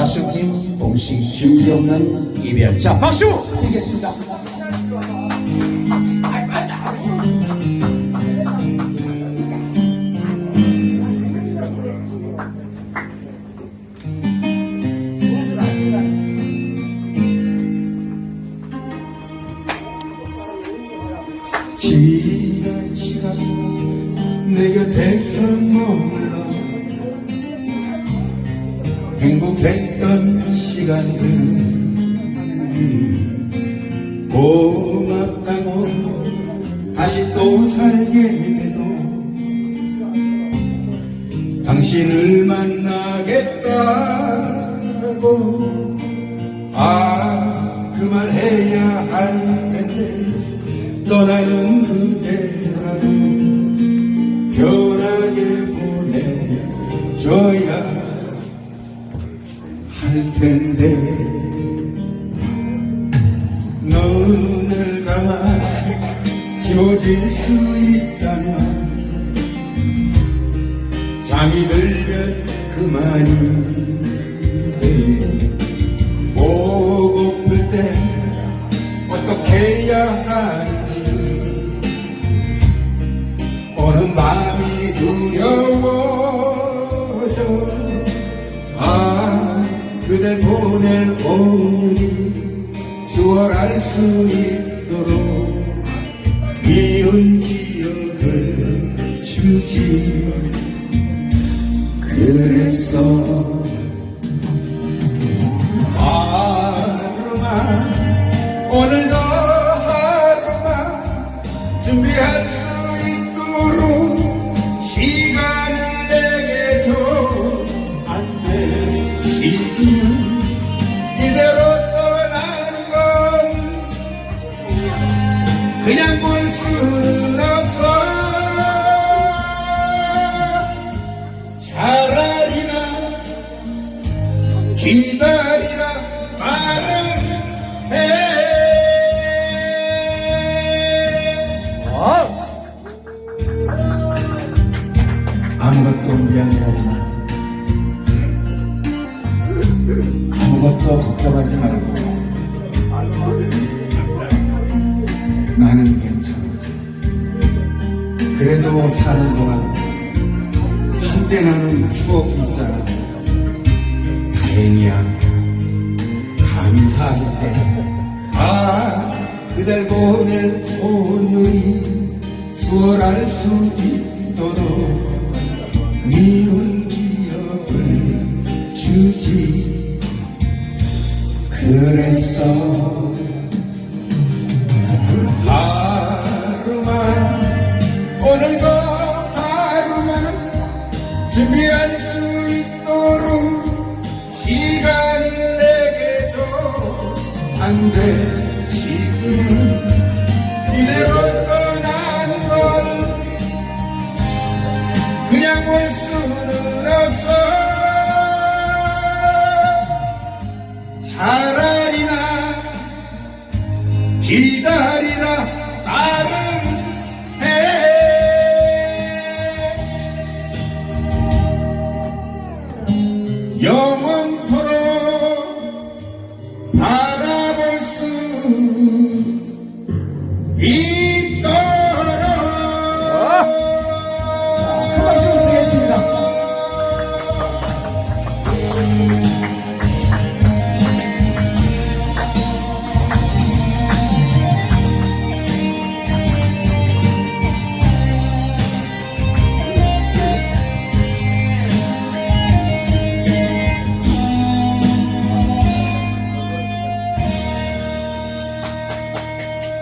가수 김봉식 준비 없는 이별. 자 박수! 드리겠습니다. 지난 시간 내 곁에서 행복했던 시간들. 고맙다고 다시 또 살게 돼도 당신을 만나겠다고. 아 그 말 해야 할 텐데 떠나는 그대라도 편하게 보내줘야 할 텐데 눈을 감아 지워질 수 있다면 잠이 들면 그만이 보고플 때 어떻게 해야 하는지 오는 밤이 두려워져. 아 그댈 보낼 오늘이 수월할 수 있도록 미운 기억을 주지. 그랬어 하루만 오늘도 하루만 준비할 수 그냥 볼 수는 없어 차라리 나 기다리라 말을 해. 아무것도 미안해하지 마. 아무것도 걱정하지 말고. 그래도 사는 동안 함께 나는 추억이 있잖아. 다행이야. 감사할 때. 아, 그댈 보낼 오늘이 수월할 수 있도록 미운 기억을 주지. 그랬어. 안 돼, 지금은. 이대로 떠나는 걸 그냥 볼 수는 없어. 차라리나 기다리라, 나를.